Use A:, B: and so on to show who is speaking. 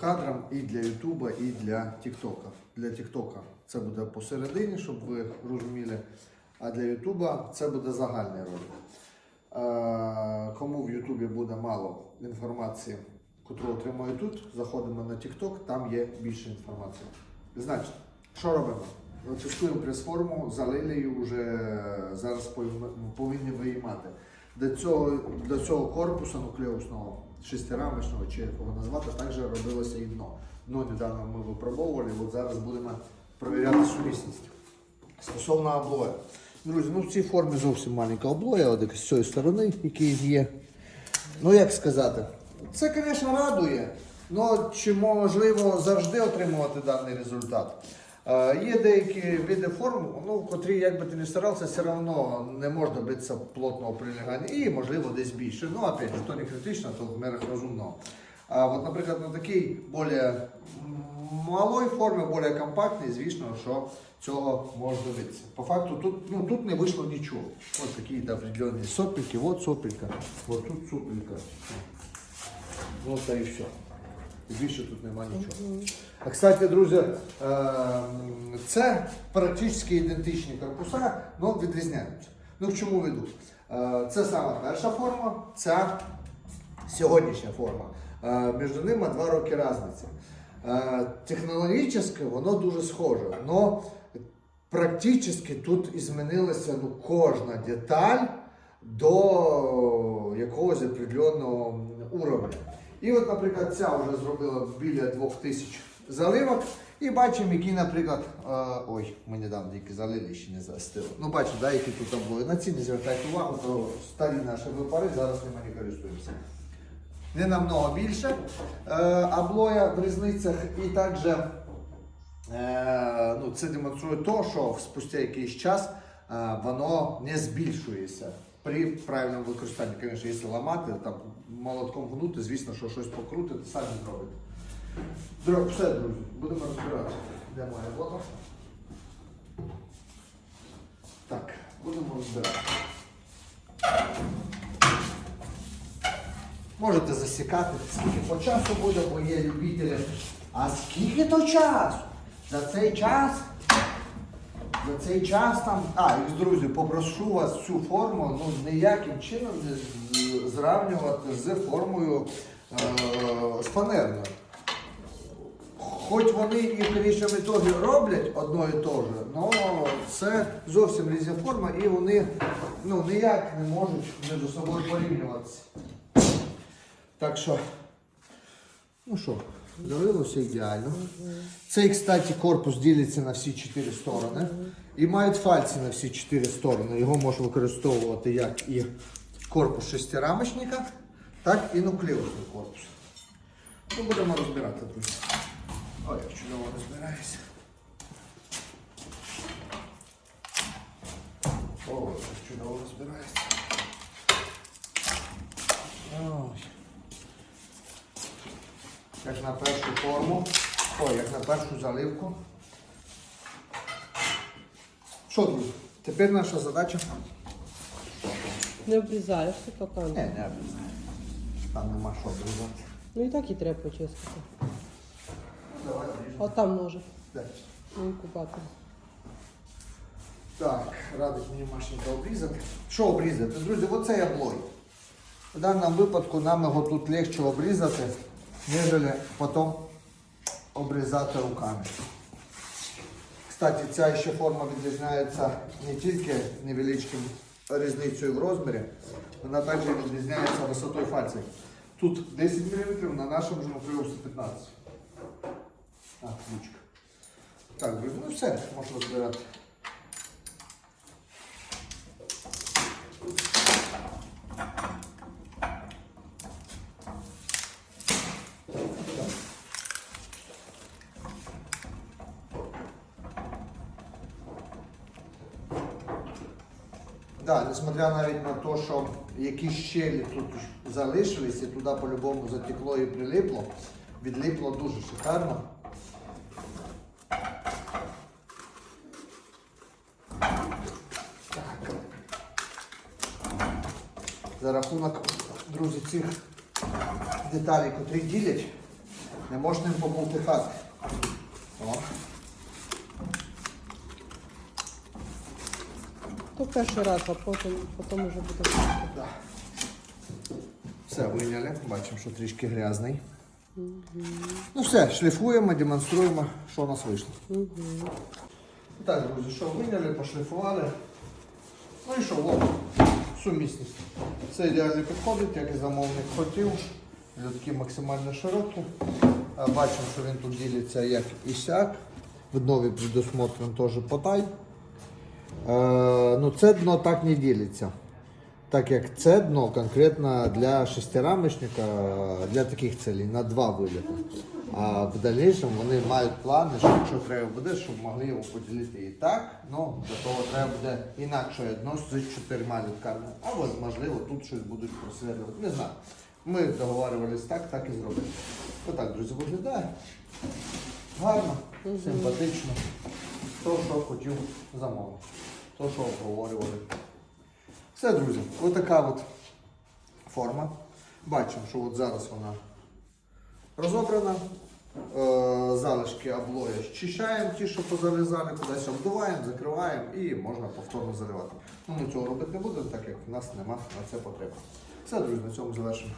A: кадрам і для Ютуба, і для Тіктока. Для Тіктока це буде посередині, щоб ви розуміли. А для Ютуба це буде загальний ролик. Е, Кому в Ютубі буде мало інформації, яку отримую тут, заходимо на TikTok, там є більше інформації. Значить, що робимо? Тестуємо прес-форму, залили її вже зараз повинні виймати. До цього, до цього корпусу нуклеусного шестирамочного, чи як його назвати, також робилося і дно. Дно недавно ми випробовували, от зараз будемо перевіряти сумісність. Стосовно облоя. Друзі, ну в цій формі зовсім маленька облоя, от з цієї сторони, який є. Ну як сказати, це, звісно, радує, але чи можливо завжди отримувати даний результат? Є деякі види форм, ну, котрі, як би ти не старався, все одно не можна добитися плотного прилягання. І, можливо, десь більше. Ну, опять же, то не критично, то в мерах розумного. А от, наприклад, на такій більш малої формі, більш компактній, звісно, що цього можна добитися. По факту тут, ну, тут не вийшло нічого. Ось такі да, определенні сопельки, от сопелька, от тут сопелька. Ну, це і все. І більше тут нема нічого. А кстати, друзі, е, це практично ідентичні корпуса, але відрізняються. Ну, к чому веду? Е, Це саме перша форма, це сьогоднішня форма. Е, Між ними два роки різниці. Технологічно воно дуже схоже, але практично тут змінилася ну, кожна деталь до якогось определеного уровня. І от, наприклад, ця вже зробила біля 2000 заливок. І бачимо, які, наприклад, е, ой, ми недавно тільки залили, ще не застили. Ну, бачите, да, які тут облої. На ці не звертайте увагу, то старі наші випари, зараз ними не користуємося. Не намного більше е, облоя в різницях і також е, ну, це демонструє те, що спустя якийсь час е, воно не збільшується при правильному використанні. Звісно, якщо ламати, там молотком гнути, звісно, що щось покрутити, самі зробите. Друг, все, друзі, будемо розбиратися. Де моя вода? Так, будемо розбиратися. Можете засікати, скільки по часу буде, бо є любителі. А скільки то часу? За цей час? За цей час там. А, і друзі, попрошу вас цю форму ну, ніяким чином не з- зрівнювати з формою е, з фанерною. Хоч вони і в конечному ітогі роблять одно і те ж, але це зовсім різна форма і вони ну, ніяк не можуть між собою порівнюватися. Так що, ну що, залилося ідеально. Цей, кстати, корпус ділиться на всі чотири сторони. І мають фальці на всі чотири сторони. Його можна використовувати як і корпус шестирамочника, так і нуклеусний корпус. Ну, будемо розбирати тут. Ой, як чудово розбираюся. Як чудово розбираюся. Ой. Як на першу форму. Ой, як на першу заливку. Що, друзі? Тепер наша задача.
B: Не обрізаєш ти капан.
A: Не, не обрізаю. Там нема що обрізати.
B: Ну і так і треба почистити.
A: Ну, давай обріжемо.
B: О, там може.
A: Де?
B: Ну, інкубатор.
A: Так, радить мені Машенька обрізати. Що обрізати? Друзі, оце я блой. В даному випадку нам його тут легше обрізати, ніж потім обрізати руками. Кстати, ця ще форма відрізняється не тільки невеличким різницею в розмірі, вона також відрізняється висотою фальців. Тут 10 мм, на нашому ж нуклеусі 15. А, ключка. Так, ну все, можна розбирати. Да, несмотря навіть на те, що якісь щелі тут залишились, і туди по-любому затекло і прилипло, відлипло дуже шикарно. За рахунок, друзі, цих деталей, котрі ділять, Не можна їм побултихати. О.
B: Перший раз, а потім, потім вже буде.
A: Да. Все, вийняли. Бачимо, що трішки грязний. Ну все, шліфуємо, демонструємо, що у нас вийшло. Так, друзі, що вийняли, пошліфували. Ну і що, о, сумісність. Це ідеально підходить, як і замовник хотів. Лютки максимально широкі. Бачимо, що він тут ділиться як і сяк. В днові предусмотрен теж потай. Е, ну, це дно так не ділиться. Так як це дно конкретно для шестирамочника, для таких целей на два виліти. А в дальнейшем вони мають плани, що якщо треба буде, щоб могли його поділити і так, ну для того треба буде інакше дно з чотирма літками. А от, можливо тут щось будуть просверлювати. Не знаю. Ми договарювалися так, так і зробили. Отак, друзі, виглядає. Гарно, симпатично. То, що хотів замовити. То, що обговорювали. Все, друзі, отака от форма. Бачимо, що от зараз вона розобрана. Е, залишки облоя щищаємо, ті, що позалізали, кудись обдуваємо, закриваємо і можна повторно заливати. Ну, ми цього робити не будемо, так як в нас нема на це потреби. Все, друзі, на цьому завершимо.